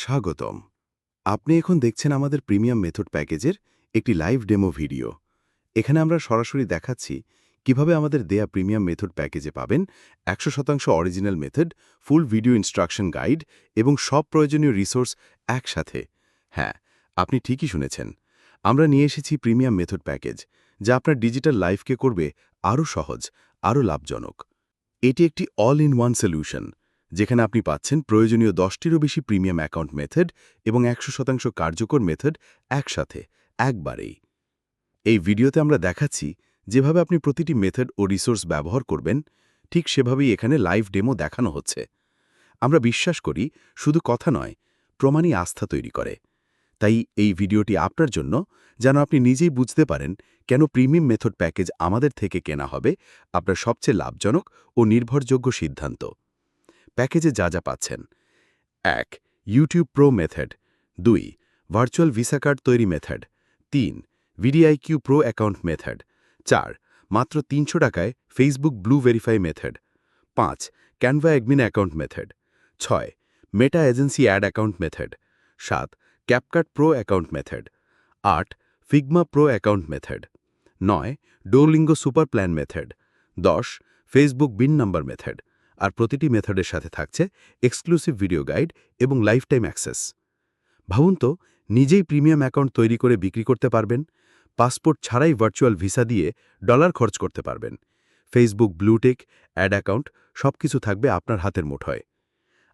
স্বাগতম। আপনি এখন দেখছেন আমাদের প্রিমিয়াম মেথড প্যাকেজের একটি লাইভ ডেমো ভিডিও। এখানে আমরা সরাসরি দেখাচ্ছি কীভাবে আমাদের দেয়া প্রিমিয়াম মেথড প্যাকেজে পাবেন একশো শতাংশ original method, full video instruction guide এবং সব প্রয়োজনীয় রিসোর্স একসাথে। হ্যাঁ আপনি ঠিকই শুনেছেন। আমরা নিয়ে এসেছি প্রিমিয়াম মেথড প্যাকেজ, যা আপনার ডিজিটাল লাইফকে করবে আরও সহজ, আরও লাভজনক। এটি একটি অল ইন ওয়ান সলিউশন যেখানে আপনি পাচ্ছেন প্রয়োজনীয় দশটিরও বেশি প্রিমিয়াম অ্যাকাউন্ট মেথড এবং একশো শতাংশ কার্যকর মেথড একসাথে, একবারেই। এই ভিডিওতে আমরা দেখাচ্ছি যেভাবে আপনি প্রতিটি মেথড ও রিসোর্স ব্যবহার করবেন, ঠিক সেভাবেই এখানে লাইভ ডেমো দেখানো হচ্ছে। আমরা বিশ্বাস করি শুধু কথা নয়, প্রমাণই আস্থা তৈরি করে। তাই এই ভিডিওটি আপনার জন্য যেন আপনি নিজেই বুঝতে পারেন কেন প্রিমিয়াম মেথড প্যাকেজ আমাদের থেকে কেনা হবে, আপনার সবচেয়ে লাভজনক ও নির্ভরযোগ্য সিদ্ধান্ত। প্যাকেজে যা যা পাচ্ছেন। এক ইউটিউব প্রো মেথড দুই ভার্চুয়াল ভিসা কার্ড তৈরি মেথড তিন ভিডিআইকিউ প্রো অ্যাকাউন্ট মেথড চার, মাত্র তিনশো টাকায় ফেসবুক ব্লু ভেরিফাই মেথড পাঁচ ক্যানভা অ্যাডমিন অ্যাকাউন্ট মেথড ছয় Meta agency ad account method সাত ক্যাপকাট প্রো অ্যাকাউন্ট মেথড আট ফিগমা প্রো অ্যাকাউন্ট মেথড নয় ডোলিঙ্গো সুপার প্ল্যান মেথড দশ ফেসবুক বিন নাম্বার মেথড আর প্রতিটি মেথডের সাথে থাকছে এক্সক্লুসিভ ভিডিও গাইড এবং লাইফ টাইম অ্যাক্সেস। ভাবুন তো, নিজেই প্রিমিয়াম অ্যাকাউন্ট তৈরি করে বিক্রি করতে পারবেন, পাসপোর্ট ছাড়াই ভার্চুয়াল ভিসা দিয়ে ডলার খরচ করতে পারবেন, ফেসবুক ব্লুটেক অ্যাড অ্যাকাউন্ট সব কিছু থাকবে আপনার হাতের মুঠোয়।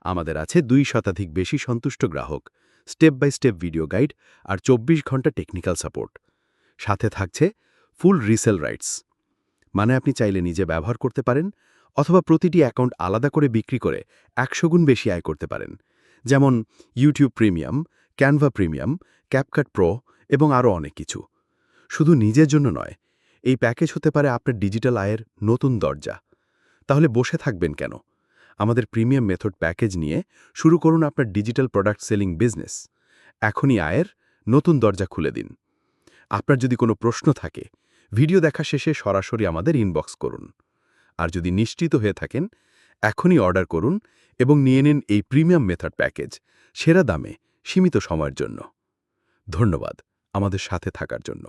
আমাদের আছে দুই শতাধিক বেশি সন্তুষ্ট গ্রাহক, step by step video guide আর চব্বিশ ঘণ্টা টেকনিক্যাল সাপোর্ট। সাথে থাকছে ফুল রিসেল রাইটস। মানে আপনি চাইলে নিজে ব্যবহার করতে পারেন অথবা প্রতিটি অ্যাকাউন্ট আলাদা করে বিক্রি করে একশো গুণ বেশি আয় করতে পারেন। যেমন YouTube premium Canva premium CapCut pro এবং আরও অনেক কিছু। শুধু নিজের জন্য নয়, এই প্যাকেজ হতে পারে আপনার ডিজিটাল আয়ের নতুন দরজা। তাহলে বসে থাকবেন কেন? আমাদের প্রিমিয়াম মেথড প্যাকেজ নিয়ে শুরু করুন আপনার ডিজিটাল প্রোডাক্ট সেলিং বিজনেস। এখনই আয়ের নতুন দরজা খুলে দিন। আপনার যদি কোনো প্রশ্ন থাকে, ভিডিও দেখা শেষে সরাসরি আমাদের ইনবক্স করুন। আর যদি নিশ্চিত হয়ে থাকেন, এখনই অর্ডার করুন এবং নিয়ে নিন এই প্রিমিয়াম মেথড প্যাকেজ, সেরা দামে, সীমিত সময়ের জন্য। ধন্যবাদ আমাদের সাথে থাকার জন্য।